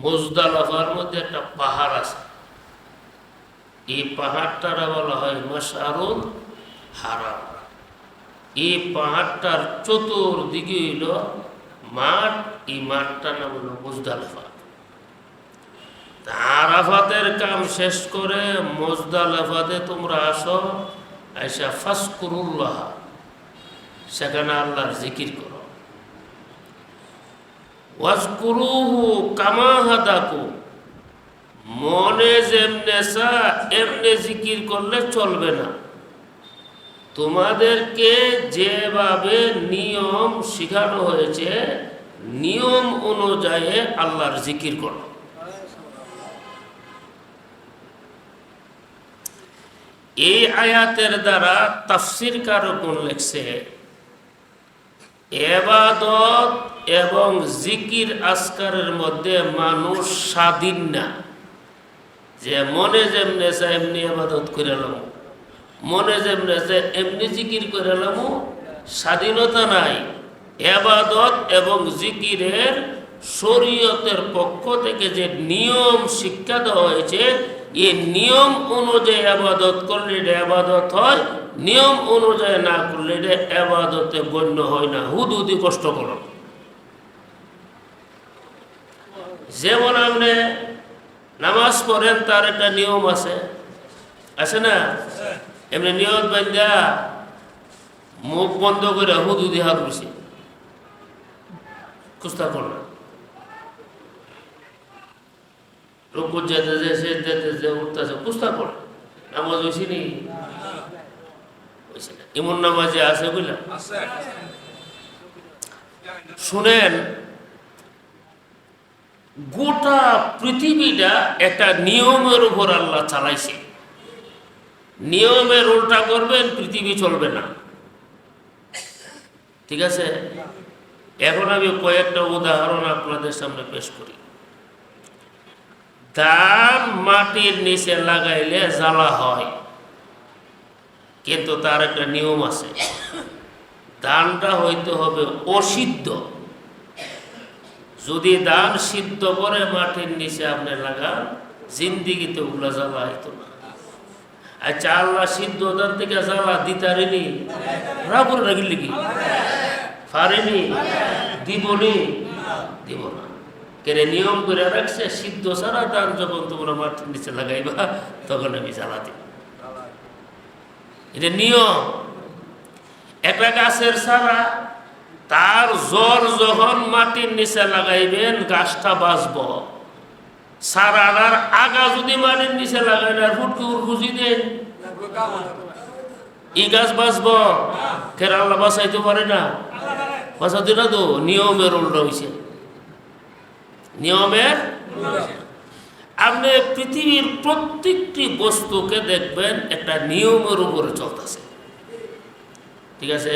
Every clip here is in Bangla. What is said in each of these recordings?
মুজদালাফার মধ্যে একটা পাহাড় আছে। এই পাহাড়টারা বলা হয় মশারুল হারাম। এই পাহাড়টার চতুর্দিকে হইল মাঠ, এই মাঠটার নাম হলো মুজদালাফা আরাফাতের কাম শেষ করে মুজদালাফাতে তোমরা আসো, আইসা ফাসকুরুল্লাহ সেখানে আল্লাহর জিকির করো। ওয়াজকুরুহু কামা হাদাকু। মনে যেমনে চা, এমনে জিকির করলে চলবে না। তোমাদেরকে যেভাবে নিয়ম শেখানো হয়েছে, নিয়ম অনুযায়ী আল্লাহর জিকির করো। এই আয়াতের দ্বারা তাফসির কারকন লেখছে, এবাদত এবং জিকির আসকারের মধ্যে মানুষ স্বাধীন না। যে মনে যেমনে চায় এমনি আবাদত করে এলাম মনে যেমনে চায় এমনি জিকির করে এলাম স্বাধীনতা নাই। এবাদত এবং জিকিরের শরীয়তের পক্ষ থেকে যে নিয়ম শিক্ষা দেওয়া হয়েছে এই নিয়ম অনুযায়ী আবাদত করলে এটা আবাদত হয়, নিয়ম অনুযায়ী না করলে এটা আবাদতে গণ্য হয় না। হুদুদি কষ্ট করো। যেমন আপনি নামাজ পড়েন তার একটা নিয়ম আছে। আছে না? এমনি নিয়ম বান্ধা মুখ বন্ধ করে হুদুদি হাত বসে কুস্তা করো রুকু যেতে যে সে যেতে যে উঠতেছে কুস্তা করে নামাজ হয়েছে না? এমন নামাজে আছে বুঝলাম শুনেন গোটা পৃথিবীটা একটা নিয়মের উপর আল্লাহ চালাইছে। নিয়মের উল্টা করবেন, পৃথিবী চলবে না। ঠিক আছে? এখন আমি কয়েকটা উদাহরণ আপনাদের সামনে পেশ করি। ধান মাটির নিচে লাগাইলে জ্বালা হয়, কিন্তু তার একটা নিয়ম আছে। ধানটা হইতে হবে অসিদ্ধ। যদি ধান সিদ্ধ করে মাটির নিচে আপনি লাগান, জিন্দিগিতে ওগুলা জ্বালা হইতো না। আচ্ছা আল্লাহ সিদ্ধ ধান থেকে জ্বালা দিতারিনি? রাবুর রাগিলি কি? পারেনি? দিবনি? দিব না। কেনে নিয়ম করে রাখছে, সিদ্ধ সারা ধান যখন তোমরা মাটির নিচে লাগাইবা, তখন আমি জ্বালা দিব। এটা নিয়ম। একটা গাছের সারা তার জ্বর যখন মাটির নিচে লাগাইবেন, গাছটা বাঁচব। সারার আগা যদি মাটির নিচে লাগাই আর ফুটকি উড়ফুজি দেন ই গাছ বাঁচব? কেরালা বাঁচাইতে পারে না। বাঁচাতে না তো? নিয়মের উল্টো হয়েছে নিয়মের আপনি পৃথিবীর প্রত্যেকটি বস্তুকে দেখবেন, একটা নিয়মের উপরে চলতেছে। ঠিক আছে?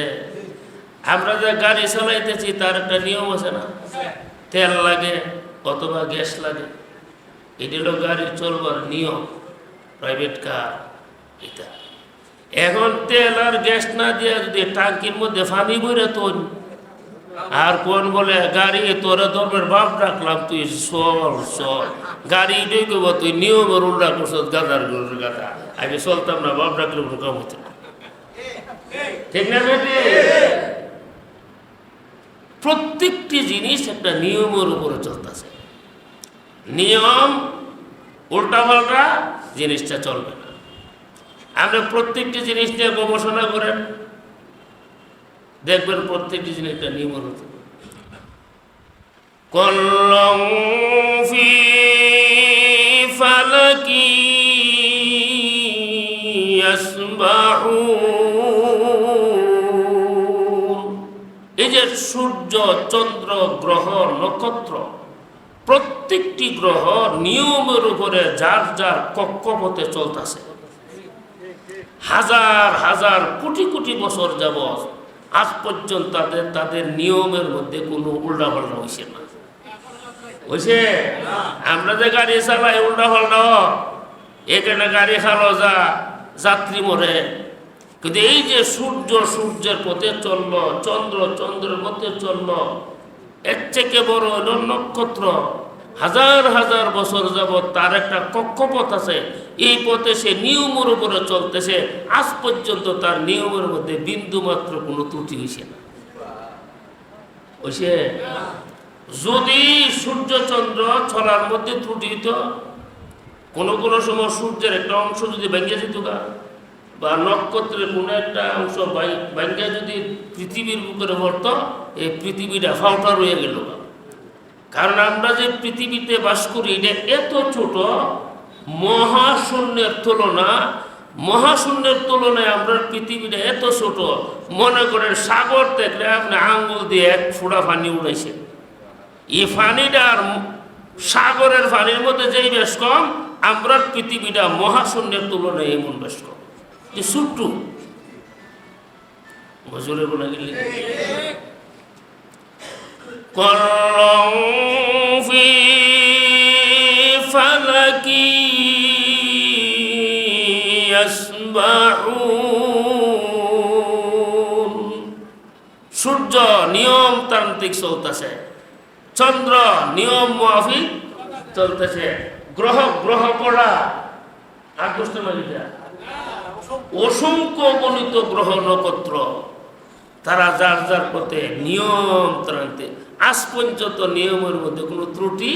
আমরা যে গাড়ি চালাইতেছি তার একটা নিয়ম আছে না? তেল লাগে অথবা গ্যাস লাগে। এটি গাড়ি চলবার নিয়ম প্রাইভেট কার এটা। এখন তেল আর গ্যাস না দিয়ে যদি টাঙ্কির মধ্যে পানি বইরে তোল, আর কোন বলে, গাড়ি, তোরা ধর্মের বাপ ডাকলাম, তুই সর সর গাড়ি এটাই কব তুই নিয়মের উল্টা করছ, গাদার গরুর গাদা। আমি চলতাম না, বাপ ডাকলে হতো ঠিক না বেটি? প্রত্যেকটি জিনিস একটা নিয়মের উপরে চলতেছে। নিয়ম উল্টাপাল্টা জিনিসটা চলবে না। আপনি প্রত্যেকটি জিনিস নিয়ে গবেষণা করেন, দেখবেন প্রত্যেকটি জিনিস একটা নিয়মের উপর কল্লং ফি ফালাকি সূর্য, চন্দ্র, গ্রহ, নক্ষত্র, প্রত্যেকটি গ্রহ নিয়মের উপরে যার যার কক্ষপথে চলতেছে। হাজার হাজার, কোটি কোটি বছর যাবৎ আজ পর্যন্ত তাদের তাদের নিয়মের মধ্যে কোনো উল্টা পাল্টা হয়েছে না। হয়েছে আমরা যে গাড়ি চালাই উল্টা পাল্টা এখানে গাড়ি খালো যা, যাত্রী মরে। কিন্তু এই যে সূর্য, সূর্যের পথে চলল, চন্দ্র, চন্দ্রের পথে চলল, এর থেকে বড় নক্ষত্র। হাজার হাজার বছর যাবৎ তার একটা কক্ষপথ আছে। এই পথে সে নিয়মের উপরে চলতেছে। আজ পর্যন্ত তার নিয়মের মধ্যে বিন্দু মাত্র কোনো ত্রুটি হয়েছে না। হয়েছে যদি সূর্য, চন্দ্র ছড়ার মধ্যে ত্রুটি হইতো, কোনো কোনো সময় সূর্যের একটা অংশ যদি ভেঙে যেত গা। বা নক্ষত্রের কোনো একটা অংশ ভেঙে যদি পৃথিবীর বুকের পড়তো এই পৃথিবীটা ফাউটা রয়ে গেল। কারণ আমরা যে পৃথিবীতে বাস করি, এটা এত ছোট, মহাশূন্যের তুলনা, মহাশূন্যের তুলনায় আমরা পৃথিবীটা এত ছোট, মনে করেন সাগর দেখলে আপনি আঙ্গুল দিয়ে এক ফোড়া পানি উড়াইছে। এই পানিটা আর সাগরের পানির মধ্যে যেই বেশ কম, আমরা পৃথিবীটা মহাশূন্যের তুলনায় এমন বেশ কম। যে সুট্টু বছরে বলে গেলে كل في فلك يسبحون সূর্য নিয়ম তান্ত্রিক চলতেছে চন্দ্র নিয়ম মাফিক চলতেছে গ্রহ গ্রহ পড়া আর বুঝতে পারিটা অসংখ্য গণিত গ্রহ নক্ষত্র, তারা যার যার পথে নিয়ম তান্ত্রিক আজ পর্যন্ত নিয়মের মধ্যে কোনো ত্রুটি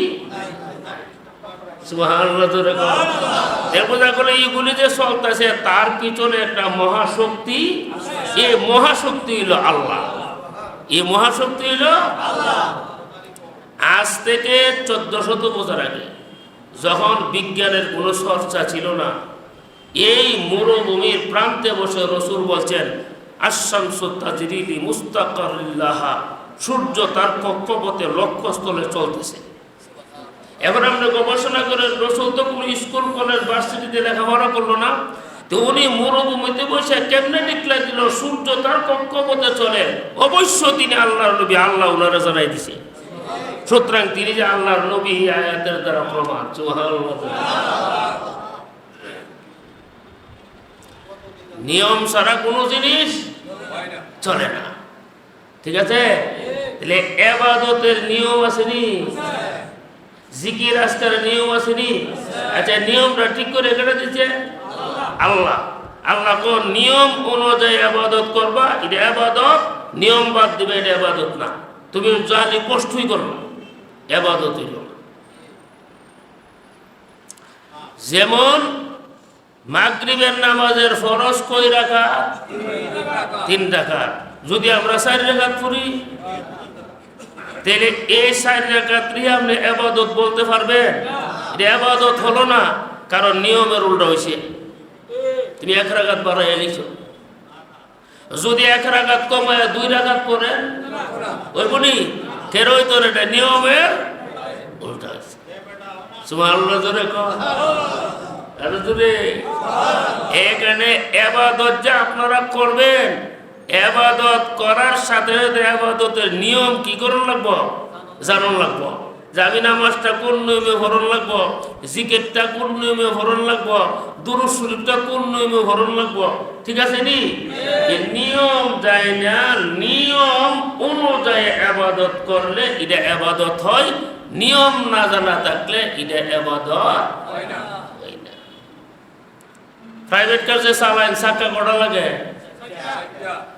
যে তার পিছনে একটা মহাশক্তি এই মহাশক্তি হইল আল্লাহ। এই মহাশক্তি হইল আজ থেকে চোদ্দ শত বছর আগে, যখন বিজ্ঞানের কোনো চর্চা ছিল না এই মরুভূমির প্রান্তে বসে রসুল বলছেন আশাংস তাজরিলি মুস্তাকারিল্লাহা সূর্য তার কক্ষপথে লক্ষ্যস্থলে চলতেছে। এবার আমরা গবেষণা করে রসুল তো কোনো স্কুল, কলেজ, ভার্সিটিতে লেখাপড়া করল না। তো উনি মরুভূমিতে বসে কেমনে ডিক্লার দিল, সূর্য তার কক্ষপথে চলে? অবশ্য তিনি আল্লাহর নবী, আল্লাহ ওনারা জানাই দিছে। সুতরাং তিনি যে আল্লাহর নবী আয়াতের দ্বারা প্রমাণ। নিয়ম ছাড়া কোনো জিনিস চলে না। ঠিক আছে? তাহলে এবাদতের নিয়ম আসেনি? জিকির আজকার নিয়ম আসেনি? আচ্ছা নিয়মটা ঠিক করে কেটে দিচ্ছে আল্লাহ। আল্লাহ কোন নিয়ম অনুযায়ী আবাদত করবা? এটা আবাদত নিয়ম বাদ দিবে, এটা আবাদত না। তুমি জানি কষ্টই করবা আবাদত হইল যেমন মাগরিবের নামাজের ফরজ কই রাখা তিন রাখা যদি আমরা চার রেখাত পড়ি, তাহলে এই চার রেখাতই আপনি আবাদত বলতে পারবেন। আবাদত হলো না, কারণ নিয়মের উল্টা হয়েছে তুমি এক রাগাত বাড়াই নিছো। যদি এক রাগাত কমায় দুই রাগাত পরে ওই বলি কেন তো এটা নিয়মের উল্টা হয়েছে তোমার আল্লাহ জোরে করে এখানে এবাদত যে আপনারা করবেন, এবাদত করার সাথে সাথে নিয়ম কি করুন লাগবো? জানুন লাগবো। জামি নামাজটা কোন নিয়মে ভরণ লাগবো? জিকেটটা কোন নিয়মে ভরণ লাগবো? দুরুদ শরীফটা কোন নিয়মে ভরণ লাগবো? ঠিক আছে নি? নিয়ম যায় না, নিয়ম অনুযায়ী আবাদত করলে এটা আবাদত হয়, নিয়ম না জানা থাকলে এটা আবাদত হয় না। প্রাইভেট কার যে চালাইন চাকা কটা লাগে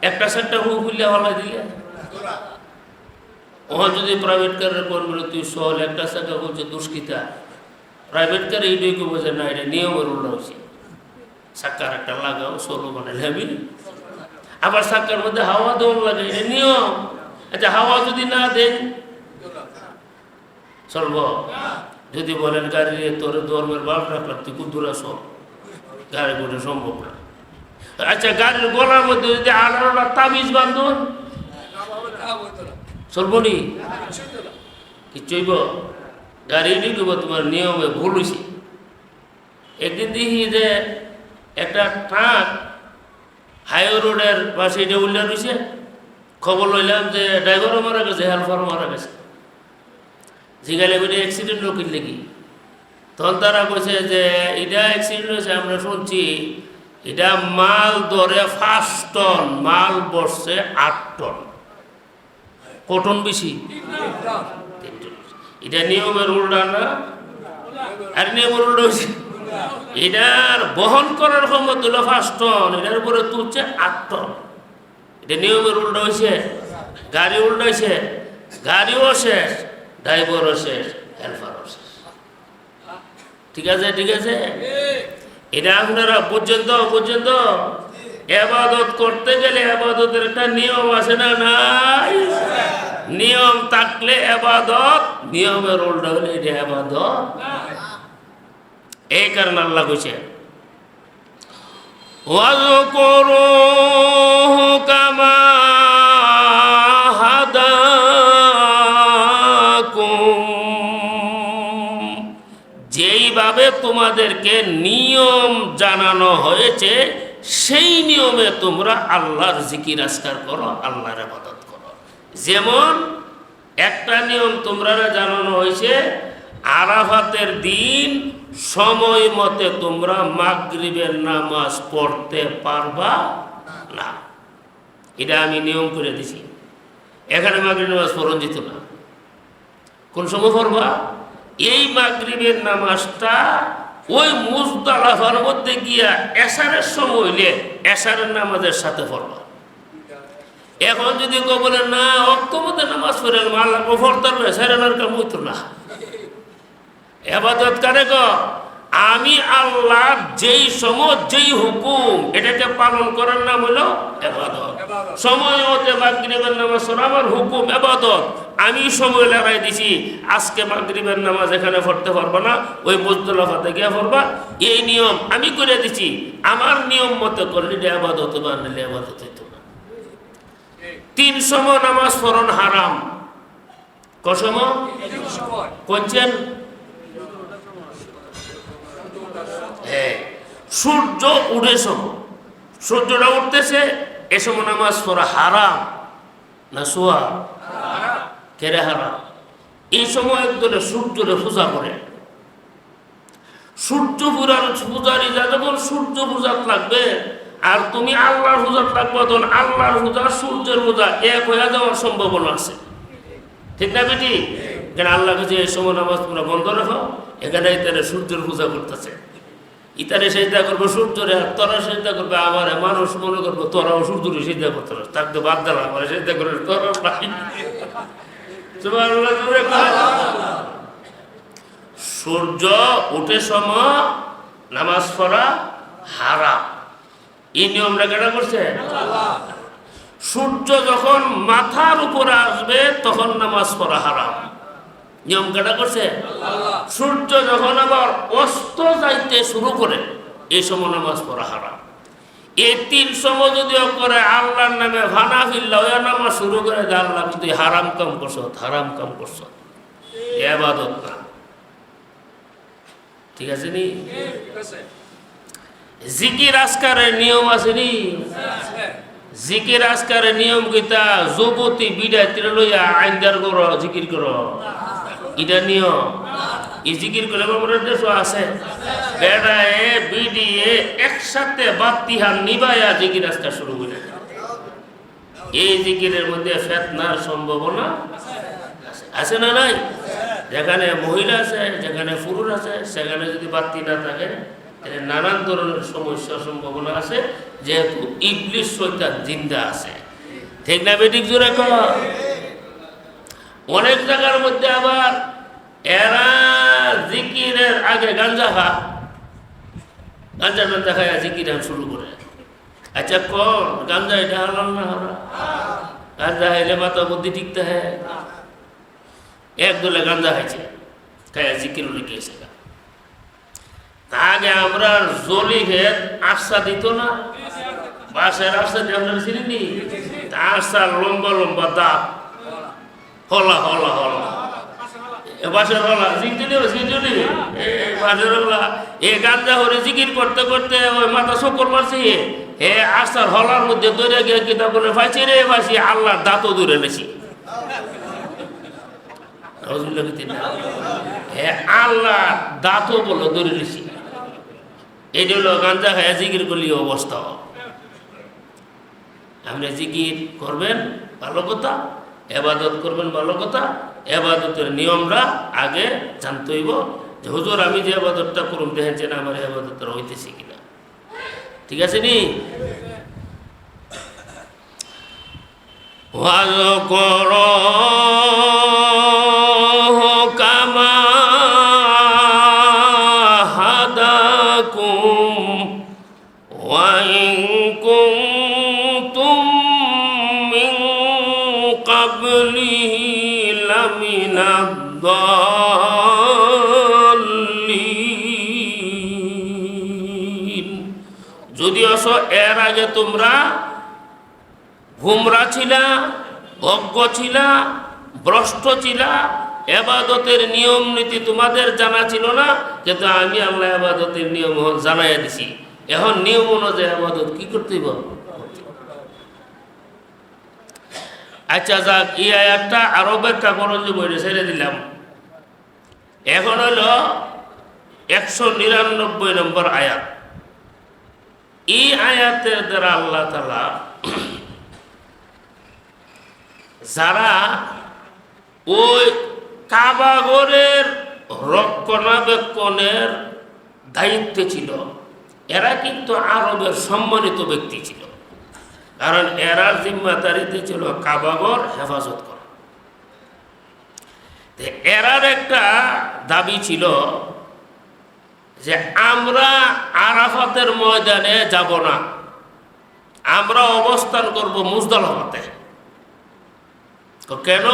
একটা সেটটা হু খুললে হলা দিলে। ও যদি প্রাইভেট কারের করবে তুই সহল একটা চাকা বলছে দুষ্কৃতা প্রাইভেট কার এইটাই কেউ বোঝে না এটা নিয়মের উল্টা হয়েছে চাক্কার একটা লাগাও সরু মানে লেবি আবার চাক্কার মধ্যে হাওয়া দৌড় লাগে এটা নিয়ম। আচ্ছা হাওয়া যদি না দেন, চলব। যদি বলেন গাড়ি তোর ধর্মের বাপ রাখলাম, তুই কুদ্দুরা সব গাড়ি করে সম্ভব না। আচ্ছা গাড়ির গলার মধ্যে যদি আঠারোটা তাবিজ বান্ধন চলবো নি? কি চইব গাড়ি ঢুকব তোমার নিয়মে ভুল হয়েছে একদিন দেখি যে একটা ট্রাক হাইওয়ে রোডের পাশে এটা উল্লেখ রয়েছে খবর লইলাম যে ড্রাইভারও মারা গেছে, হেল্পারও মারা গেছে। জিগালে বেটে অ্যাক্সিডেন্ট রকিল নাকি তখন তারা কইছে যে, এটা অ্যাক্সিডেন্ট হয়েছে, আমরা শুনছি। এটা মাল ধরে পাঁচ টন, মাল বসছে আট টন। কটন বেশি? এটা নিয়মের উল্টা না? আর নিয়মের উল্টা হয়েছে এটার বহন করার ক্ষমতা হলো পাঁচ টন, এটার উপরে তুলছে আট টন। এটা নিয়মের উল্টা হয়েছে গাড়ি উল্টা হয়েছে গাড়িও শেষ, ড্রাইভারও শেষ, হেল্পারও শেষ। ঠিক আছে ঠিক আছে? এটা আপনারা পর্যন্ত পর্যন্ত এবাদত করতে গেলে এবাদতের একটা নিয়ম আছে না নাই? নিয়ম থাকলে এবাদত নিয়মের উল্টা হলে এটা এবাদত এই কারণ আল্লাহ কইছে ওয়াজ করো তোমাদেরকে নিয়ম জানানো হয়েছে, সেই নিয়মে তোমরা আল্লাহর জিকির আজকার করো, আল্লাহর আবাদত করো। যেমন একটা নিয়ম তোমরা জানানো হয়েছে, আরাফাতের দিন সময় মতে তোমরা মাগরিবের নামাজ পড়তে পারবা না। এটা আমি নিয়ম করে দিছি। এখানে মাগরিব নামাজ পড়ন দিত না। কোন সময় পড়বা? এই মাগরিবের নামাজটা ওই মুজদালাফার মধ্যে গিয়া এসারের সময় হইলে এসারের নামাজের সাথে পড়বা। এখন যদি কেউ বলে, না, অক্ষমতে নামাজ পড়ে আল্লাহ ফরতার এসারের কাম হইতো না। এবাদত কারে গো আমি আল্লাহ যেই সময় যেই হুকুম এটাকে পালন করার নাম হলো এবাদত। সময় মাগরিবের নামাজ আমার হুকুম এবাদত। আমি সময় লাগাই দিছি আজকে মাগরিবের নামাজ এখানে পড়তে পারব না ওই মুজদুলাফাতে গিয়ে পড়বা। এই নিয়ম আমি করে দিছি আমার নিয়ম মতে করলে এটা আবাদত বা নিলে আবাদত হইতো না। তিন সময় নামাজ পড়ন হারাম। কসম কোনছেন হ্যাঁ। সূর্য উঠে সময়। সূর্যটা উঠতেছে এ সময় নামাজ পড়া হারাম না সোয়া? কেরে হারাম? এই সময় একদলে সূর্যরে পূজা করে। সূর্য পূজার পূজারি যা যখন সূর্য পূজাত লাগবে। আর তুমি আল্লাহর পূজাত লাগবে তখন আল্লাহর পূজা সূর্যের পূজা এক হয়ে যাওয়ার সম্ভাবনা আছে। ঠিক না বেটি? কেন আল্লাহ কাছে এই সময় নামাজ তোমরা বন্ধ রাখো? এখানে তারা সূর্যের পূজা করতেছে। ইতারে সেজদা করব, সূর্যরে আর তোরা সেজদা করবে আমার মানুষ মনে করব, তোরাও সূর্যরে সেজদা করতে পারো তাকে তো বাদ দিলাম আমার সেজদা তোরা কর। সূর্য উঠে সময় নামাজ পড়া হারা এই নিয়মটা কেটা করছে? সূর্য যখন মাথার উপরে আসবে, তখন নামাজ পড়া হারাম। নিয়ম কেটা করছে? সূর্য যখন আবার অস্ত যাইতে শুরু করে এই সময় নামাজ পড়া হারাম। এই তিন সময় যদিও করে, আল্লাহর নামে ভানা ফিল্লা ওই নামাজ শুরু করে যে আল্লাহ তুই হারাম কাম করছ হারাম কাম করছ। এবাদত না। ঠিক আছে নি? জিকির আজকারের নিয়ম আছে নি? জিকির আজকারের নিয়ম কিতা যুবতী বিদায় তীরে লইয়া আইনদার কর, জিকির কর। এটা নিয়ম। এই জিকির করে আছে। বেড়া এ বিডি এ, একসাথে বাতিহান নিবায়া জিকির আজকার শুরু করে এই জিকিরের মধ্যে ফেতনার সম্ভাবনা আছে। না নাই? যেখানে মহিলা আছে, যেখানে পুরুষ আছে, সেখানে যদি বাতি না থাকে নানান ধরনের সমস্যার সম্ভাবনা আছে, যেহেতু ইবলিশ শৈতান জিন্দা আছে। ঠিক না বেটিক জোরে কর? অনেক জায়গার মধ্যে আবার এরা জিকিরের আগে গাঞ্জা খা। গাঞ্জা গাঞ্জা খায় জিকির শুরু করে। আচ্ছা কর গাঞ্জা এটা হালাল না হারা গাঞ্জা খাইলে মাথা বুদ্ধি ঠিকতে হ্যাঁ এক দলে গাঞ্জা খাইছে, খাইয়া জিকির লিখেছে আগে আমরা জলি ভেদ আশা দিত না। বাসের আশা দিয়ে আমরা চিনি আশা লম্বা লম্বা দাঁত হলা হলা হলা। এ বাসের হলা বাসের এ গাঞ্জা জিকির করতে করতে ওই মাথা মারছে হে আস্তার হলার মধ্যে গিয়ে রে দাঁতও দূরে নেছি। আল্লাহ দাঁতও বলো দৌড়ে নেছি। এই হলো গাঞ্জা খায়া জিকির করলি অবস্থা। আপনি জিকির করবেন, ভালো কথা। এবাদত করবেন ভালো কথা এবাদতের নিয়মরা আগে জানতেইব যে, হুজুর, আমি যে আবাদতটা করুন দেখেন না, আমার আবাদতটা হইতেছে কিনা? ঠিক আছে নি? ওয়াজ আগে তোমরা ঘুমরা ছিলা, অজ্ঞ ছিলা, ভ্রষ্ট ছিলা, এবাদতের নিয়ম নীতি তোমাদের জানা ছিল না কিন্তু আমি আল্লাহ এবাদতের নিয়ম জানাইয়া দিছি। এখন নিয়ম অনুযায়ী আবাদত কি করতে আচ্ছা যাক, এই আয়াতটা আরও ব্যাখ্যা করো যে বইটা ছেড়ে দিলাম। এখন হলো একশো নিরানব্বই নম্বর আয়াত। এই আয়াতের দ্বারা আল্লাহ তালা যারা ওই কাবাগরের রক্ষণাবেক্ষণের দায়িত্বে ছিল, এরা কিন্তু আরবের সম্মানিত ব্যক্তি ছিল। কারণ এরার জিম্মাদারিতে ছিল কাবাগর হেফাজত করা। এরার একটা দাবি ছিল যে আমরা আরাফাতের ময়দানে যাব না। আমরা অবস্থান করব মুজদালাফাতে। তো কেন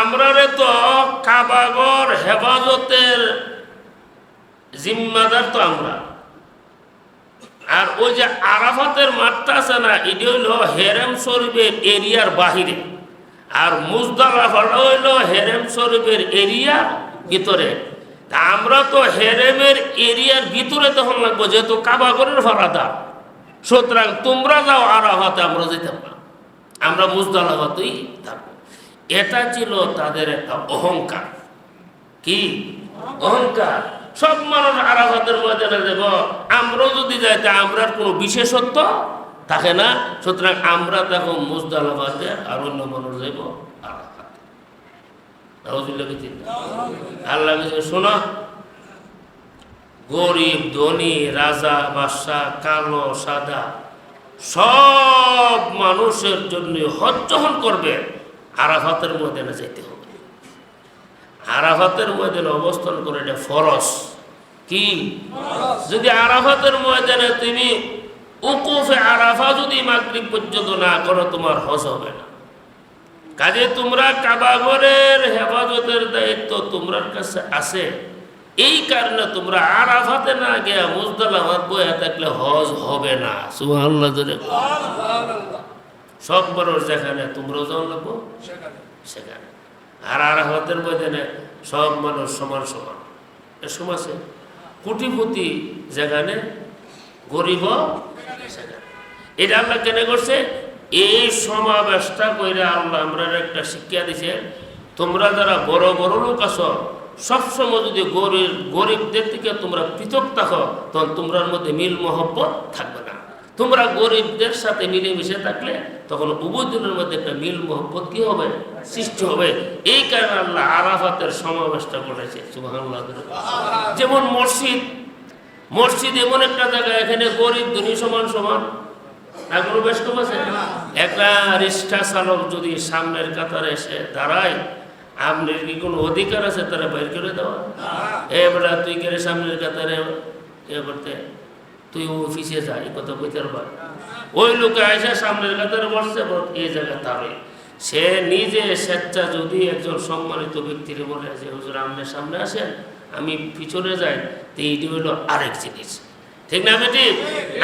আমরা তো কাবাগর হেফাজতের জিম্মাদার তো আমরা। আর ওই যে আরাফাতের মাঠটা আছে না, এটি হইল হেরেম শরীফের এরিয়ার বাহিরে। আর মুজদালাফাটা হইল হেরেম শরীফের এরিয়ার ভিতরে। তা আমরা তো হেরেমের এরিয়ার ভিতরে তখন লাগবো, যেহেতু কাবাগরের ফারাদার সুতরাং তোমরা যাও আরাফাতে, আমরা যেতাম না। আমরা মুজদালাবাতেই থাকব। এটা ছিল তাদের একটা অহংকার। কি? অহংকার। সব মানুষ আরাফাতের ময়দানে দেব আমরাও যদি যাই, তা আমরার কোনো বিশেষত্ব থাকে না। সুতরাং আমরা দেখো মুজদালাবাদে আর অন্য মানুষ যাইব। আল্লাহ কিছু শোনো গরিব ধনী রাজা বাদশাহ কালো সাদা সব মানুষের জন্য হজ্জহন করবে। আরাফাতের ময়দানে যাইতে হবে। আরাফাতের ময়দানে অবস্থান করে এটা ফরস কি? যদি আরাফাতের ময়দানে তুমি উকুফে আরাফা যদি মাগরিব পর্যন্ত না করো তোমার হজ হবে না। কাজে তোমরা কাবাগরের হেফাজতের দায়িত্ব তোমরার কাছে আছে। এই কারণে তোমরা আরাফাতে না গিয়া মুজদালাফাত বয়ে থাকলে হজ হবে না। সুবহানাল্লাহ জোরে সব মানুষ যেখানে তোমরাও যাও লাগবো সেখানে। আর আরাফাতের ময়দানে সব মানুষ সমান সমান। এরকম আছে। কোটিপতি যেখানে গরিব সেখানে। এটা আল্লাহ কেন করছে? এই সমাবেশটা কইরা আল্লাহ আমরা একটা শিক্ষা দিছে, তোমরা যারা বড় বড় লোক আছো, সবসময় যদি গরিব, গরিবদের থেকে তোমরা পৃথক থাকো, তখন তোমরার মধ্যে মিল মহব্বত থাকবে না। তোমরা গরিবদের সাথে মিলেমিশে থাকলে তখন উভয়জনের মধ্যে একটা মিল মহব্বত কি হবে? সৃষ্টি হবে। এই কারণে আল্লাহ আরাফাতের সমাবেশটা করেছে যেমন মসজিদ মসজিদ এমন একটা জায়গা, এখানে গরিব, ধনী, সমান সমান। এগুলো বেশ কম আছে? একটা রিক্সা চালক যদি সামনের কাতারে এসে দাঁড়ায় আপনার কি কোনো অধিকার আছে তারা বাইর করে দেওয়া? এবারে তুই গেলে সামনের কাতারে এ করতে তুই অফিসে যা এই কথা বলতে পারবা? ওই লোকে আইসা সামনের কাতারে বসছে এই জায়গা তারে। সে নিজে স্বেচ্ছা যদি একজন সম্মানিত ব্যক্তির বলে যে হুজুর আপনার সামনে আসেন আমি পিছনে যাই। তো এইটি হইল আরেক জিনিস। ঠিক না বেটি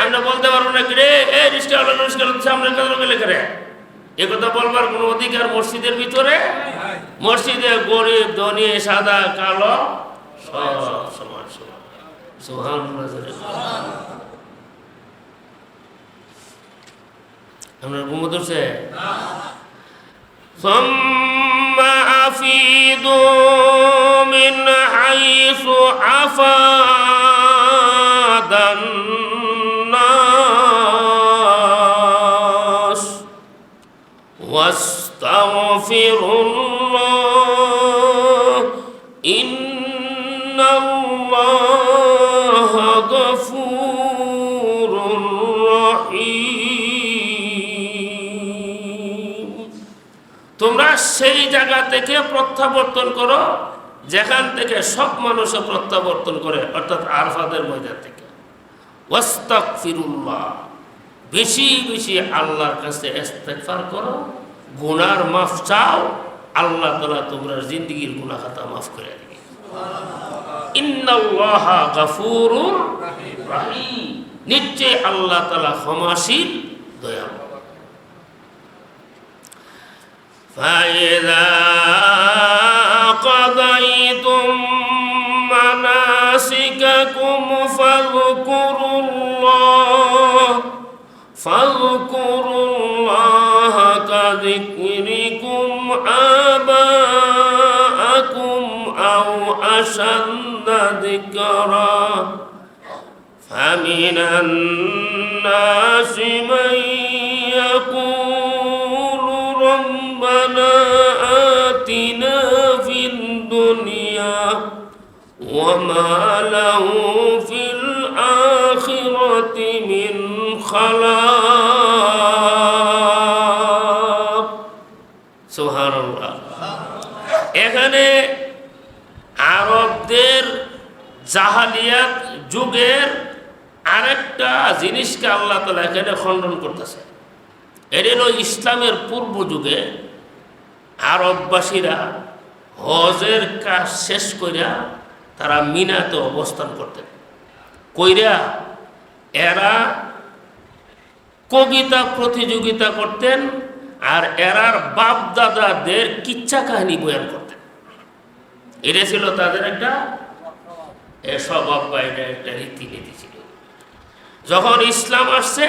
আমরা বলতে পারবো না কি রে এই রিস্কা হলো রিস্কা সামনে কাতারে গেলে করে এ কথা বলবার কোনো অধিকার মসজিদের ভিতরে মসজিদে গরিব ধনী সাদা কালো সব সমান সমান সুবহানাল্লাহ আমরা ঘুমো ধরছে ثم أفيدوا الناس واستغفروا إن الله غفور رحيم তোমরা সেই জায়গা থেকে প্রত্যাবর্তন করো যেখান থেকে সব মানুষও প্রত্যাবর্তন করে অর্থাৎ আরফাদের ময়দান থেকে ওয়াস্তাক ফিরুল্লাহ বেশি বেশি আল্লাহর কাছে ইস্তেগফার করো গুনার মাফ চাও আল্লাহ তালা তোমরা জিন্দগির গুনাহ খাতা মাফ করে দিবে ইন্নাল্লাহা গাফুরুর রাহিম নিশ্চয় আল্লাহ তালা ক্ষমাশীল দয়ালু فإذا قضيتم مناسككم فاذكروا الله فاذكروا الله كذكركم آباءكم أو أشد ذكرا فمن الناس من يقول ربنا آتنا في الدنيا وما له في الآخرة من خلاق এখানে আরবদের জাহালিয়াত যুগের আরেকটা জিনিসকে আল্লাহ তালা এখানে খণ্ডন করতেছে। এর হলো ইসলামের পূর্ব যুগে আরববাসীরা হজের কাজ শেষ কইরা তারা মিনাতে অবস্থান করতেন। কইরা এরা কবিতা প্রতিযোগিতা করতেন আর এরার বাপ দাদাদের কিচ্ছা কাহিনী বয়ান করতেন। এটা ছিল তাদের একটা, এ স্বভাব বা এটা একটা রীতিনীতি ছিল। যখন ইসলাম আসছে,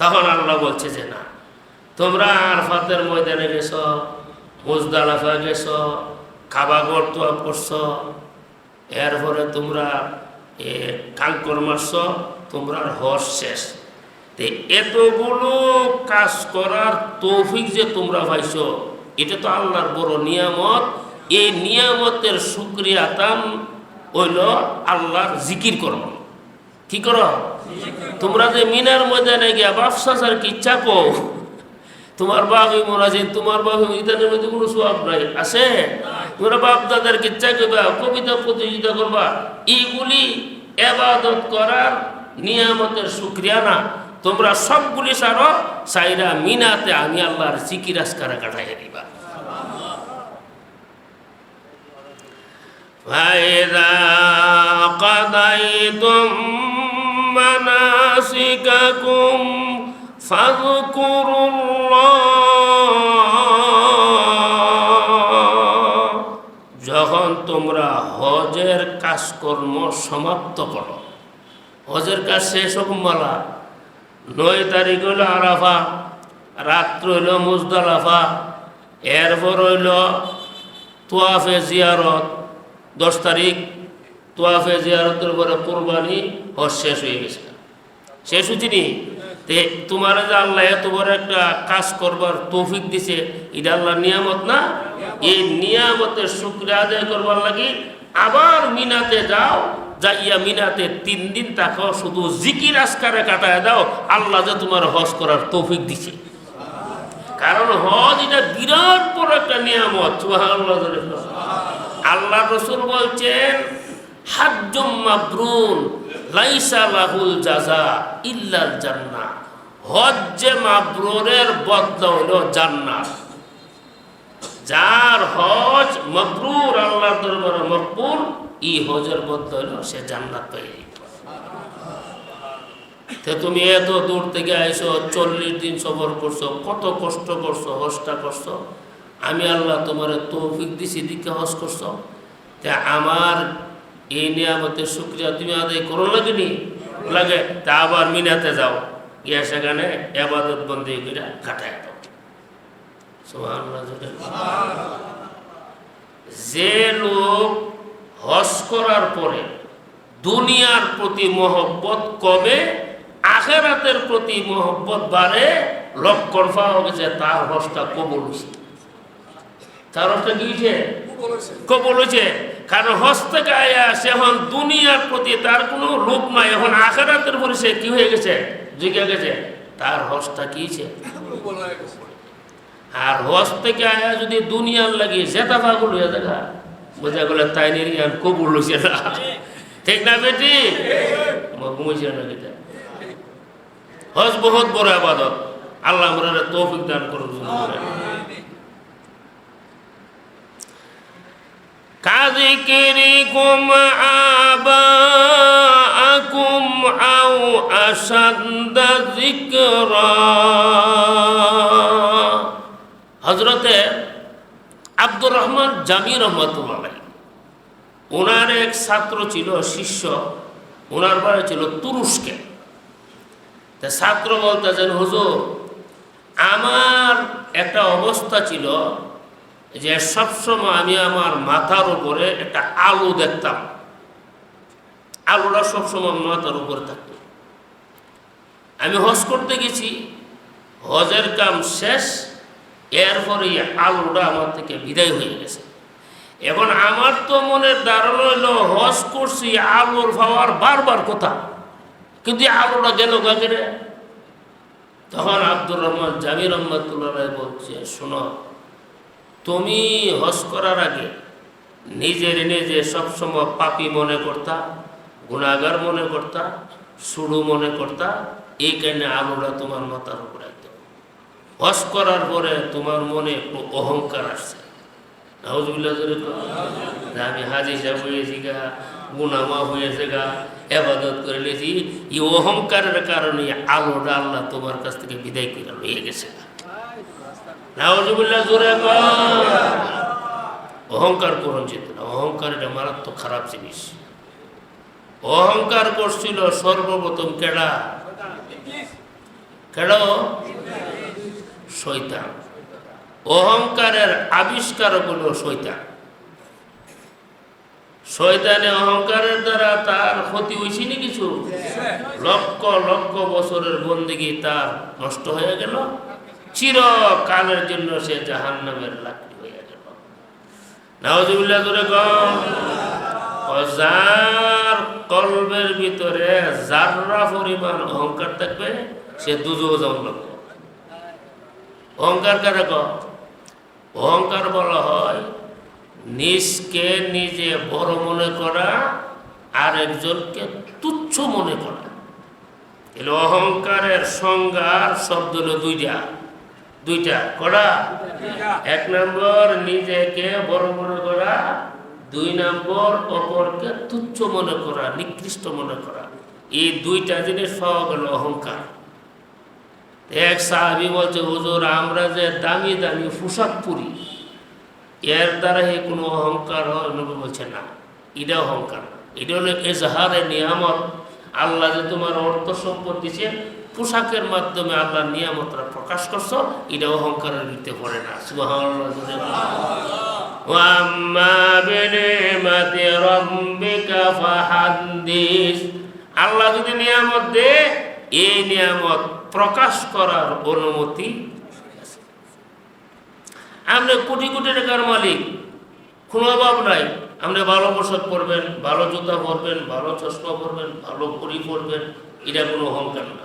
তখন আল্লাহ বলছে যে না, তোমরা আরফাতের ময়দানে গেছ, মুজদালাফা গেছ কাবাগর তোয়া করছ, এরপরে তোমরা এ কাঙ্কর মারছ, তোমরা হস শেষ। তে এতগুলো কাজ করার তৌফিক যে তোমরা পাইছ, এটা তো আল্লাহর বড় নিয়ামত। এই নিয়ামতের শুক্রিয়া তাম হইল আল্লাহর জিকির করো। কি করো? তোমরা যে মিনার ময়দানে গিয়া স্যার কি চাপো? তোমার বাবি মোরাজিন তোমার বাবি ইদানের মধ্যে কোনো সোয়াব নাই। আছে? তোমরা বাপ দাদার কিচ্ছা করবা কবিতা প্রতিযোগিতা করবা। এইগুলি এবাদত করার নিয়ামতের শুক্রিয়া না। তোমরা সবগুলি সারো সাইরা মিনাতে আমি আল্লাহর জিকির আসকারা কাটাইয়া দিবা। فإذا قضيتم مناسككم فاذكروا الله যখন তোমরা হজের কাজকর্ম সমাপ্ত করো হজের কাজ শেষ হোক মালা নয় তারিখ হইল আরাফা রাত্র হইল মুজদালাফা এরপর হইল তোয়াফে জিয়ারত দশ তারিখ তোয়াফে জিয়ারতের পরে কোরবানি হজ শেষ হয়ে গেছে। শেষ হচ্ছিনি তে তোমার যে আল্লাহ এত বড় একটা কাজ করবার তৌফিক দিছে, এটা আল্লাহ নিয়ামত না? এই নিয়ামতের শুক্রিয়া আদায় করবার লাগি আবার মিনাতে যাও, যাইয়া মিনাতে তিন দিন তাকাও শুধু জিকির আসকারে কাটায় দাও, আল্লাহ যে তোমার হজ করার তৌফিক দিছে। কারণ হজ এটা বিরাট বড় একটা নিয়ামত, সুবহানাল্লাহ ধরে বলো। আল্লাহ রসুল বলছেন, হাজ্জুম মাবরুন, লাইসা লাহুল জাজা ইল্লাল জান্নাহ হজ যে মাবরুরের বদলা হলো জান্নাত যার হজ মবরুর, আল্লাহর দরবারে মকবুল ই হজের বদলা হলো সে জান্নাত পেয়ে। তো তুমি এত দূর থেকে আইসো, চল্লিশ দিন সফর করছ, কত কষ্ট করছ, হজটা করছ আমি আল্লাহ তোমার তৌফিক দিছি দিকে হজ করছ। তা আমার এই নিয়ামতের শুক্রিয়া তুমি আদায় করো লাগেনি লাগে, তা আবার মিনাতে যাও। গিয়া সেখানে এবাদত বন্দি করে কাটায় দাও। যে লোক হজ করার পরে দুনিয়ার প্রতি মহব্বত কবে আখেরাতের প্রতি মহব্বত বাড়ে, লক্ষণ পাওয়া গেছে তার হজটা কবল হয়েছে। তার হজটা কি হয়েছে কবল হয়েছে কারণ থেকে আয়া সে এখন দুনিয়ার প্রতি তার কোনো লোক নাই। এখন আখেরাতের পরে সে কি হয়ে গেছে? জিগে গেছে। তার হজটা কিছে আর হজ থেকে আয়া যদি দুনিয়ার লাগি জেতা পাগল হয়ে দেখা বোঝা গেলে তাই নিয়ে আর কবুল হয়েছে না। ঠিক না বেটি? ঘুমাইছে না এটা হজ বহুত বড় আবাদত। আল্লাহ আমরা তৌফিক দান করুন। كذكركم آباءكم أو أشد ذكرا হজরতে আব্দুর রহমান জামি রহমতুল্লাহ ওনার এক ছাত্র ছিল শিষ্য ওনার বাড়ি ছিল তুরস্কে তা ছাত্র বলতেছেন হুজুর আমার একটা অবস্থা ছিল যে সবসময় আমি আমার মাথার উপরে একটা আলো দেখতাম। আলুটা সবসময় মাথার উপরে থাকত। আমি হজ করতে গেছি, হজের কাম শেষ, এরপরে আলোটা আমার থেকে বিদায় হয়ে গেছে। এখন আমার তো মনের দাঁড়ানো হইল, হজ করছি, আলুর পাওয়ার বারবার কথা। কিন্তু আলুটা গেল গাগেরে তখন আব্দুর রহমান জামির রহমতুল্লাহ বলছে, শোনো তুমি হজ করার আগে নিজের নিজে সবসময় পাপি মনে করতা গুণাগার মনে করতা, সুড়ু মনে করতা এই কারণে আলুটা তোমার মাথার উপর একদম। হজ করার পরে তোমার মনে একটু অহংকার আসছে। আমি হাজি সাহেব হয়েছি গা গুনামা হয়েছে গা, এবাদত করে নিয়েছি। এই অহংকারের কারণে আলোটা আল্লাহ তোমার কাছ থেকে বিদায় করে লইয়ে গেছে। অহংকার করুন যেত না, অহংকার এটা মারাত্মক খারাপ জিনিস। অহংকার করছিল সর্বপ্রথম কেডা? কেডা? শৈতান অহংকারের আবিষ্কার হলো শৈতান শয়তানে অহংকারের দ্বারা তার ক্ষতি হয়েছে নি কিছু? লক্ষ লক্ষ বছরের বন্দিগি তার নষ্ট হয়ে গেল। চিরকালের জন্য সে জাহান নামের লাকড়ি হয়ে গেল নাওজুবিল্লাহ ও যার কলবের ভিতরে যাররা পরিমাণ অহংকার থাকবে, সে দুজো জন্ম অহংকার কারে অহংকার বলা হয়, নিজকে নিজে বড় মনে করা আর একজনকে তুচ্ছ মনে করা। এলো অহংকারের সংজ্ঞার শব্দ হলো দুইটা। দুইটা করা। এক নম্বর নিজেকে বড় মনে করা, দুই নম্বর অপরকে তুচ্ছ মনে করা, নিকৃষ্ট মনে করা। এই দুইটা জিনিস পাওয়া গেল অহংকার। এক সাহাবি বলছে, হুজুর, আমরা যে দামি দামি পোশাক পরি, এর দ্বারা হে কোনো অহংকার হয়? নবী বলছে, না, এটা অহংকার। এটা হলো এজাহারে নিয়ামত। আল্লাহ যে তোমার অর্থ সম্পদ দিছে পোশাকের মাধ্যমে আল্লাহর নিয়ামতরা প্রকাশ করছ, এটা অহংকারের ভিতরে পড়ে না। আল্লাহ যদি নিয়ামত দে, এই নিয়ামত প্রকাশ করার অনুমতি আমরা কোটি কোটি টাকার মালিক, কোনো অভাব নাই। আপনি ভালো পোশাক পরবেন, ভালো জুতা পরবেন, ভালো চশমা পরবেন, ভালো ঘড়ি পরবেন, এটা কোনো অহংকার না।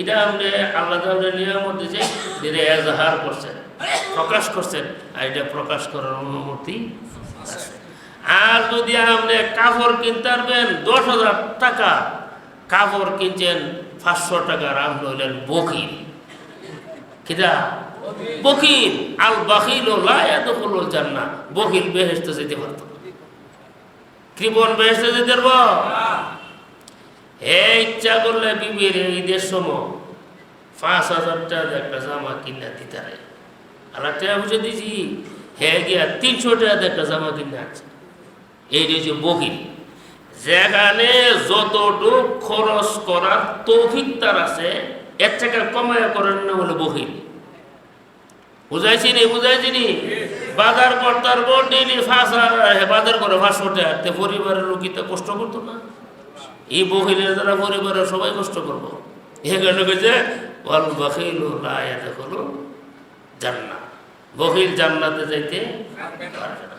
এটা আপনি আল্লাহ তাআলা নিয়ামত দিয়েছে যেটা এজাহার করছেন, প্রকাশ করছেন, আর এটা প্রকাশ করার অনুমতি আর যদি আপনি কাপড় কিনতে পারবেন, দশ হাজার টাকা, কাপড় কিনছেন পাঁচশো টাকার আপনি হইলেন বকিল। কিটা বকিল। আল বাকিল জান্নাত বকিল বেহেস্ত যেতে পারত। না। কৃপন বেহেস্ত যেতে পারব? এই ইচ্ছা করলে বিবির ঈদের সময় পাঁচ হাজার টাকা একটা জামা কিনা দিতে পারে। আর টাকা বুঝে দিছি হে গিয়া তিনশো টাকা একটা জামা কিনে আছে। এই যে বকিল যেখানে যতটুক খরচ করার তৌফিক তার আছে, এর থেকে কমায় করেন না হলো বকিল বুঝাইছি নি বুঝাইছি নি? বাজার করতার পর ডেলি ফাঁস বাজার করে পাঁচশো টাকা। পরিবারের লোকিতে কষ্ট করতো না। এই বহিলের দ্বারা পরিবারের সবাই কষ্ট করব। এখানে কইছে, ওয়াল বাখিল লায়াতে হলো জান্নাত বহিল জান্নাতে যাইতে পারবে না।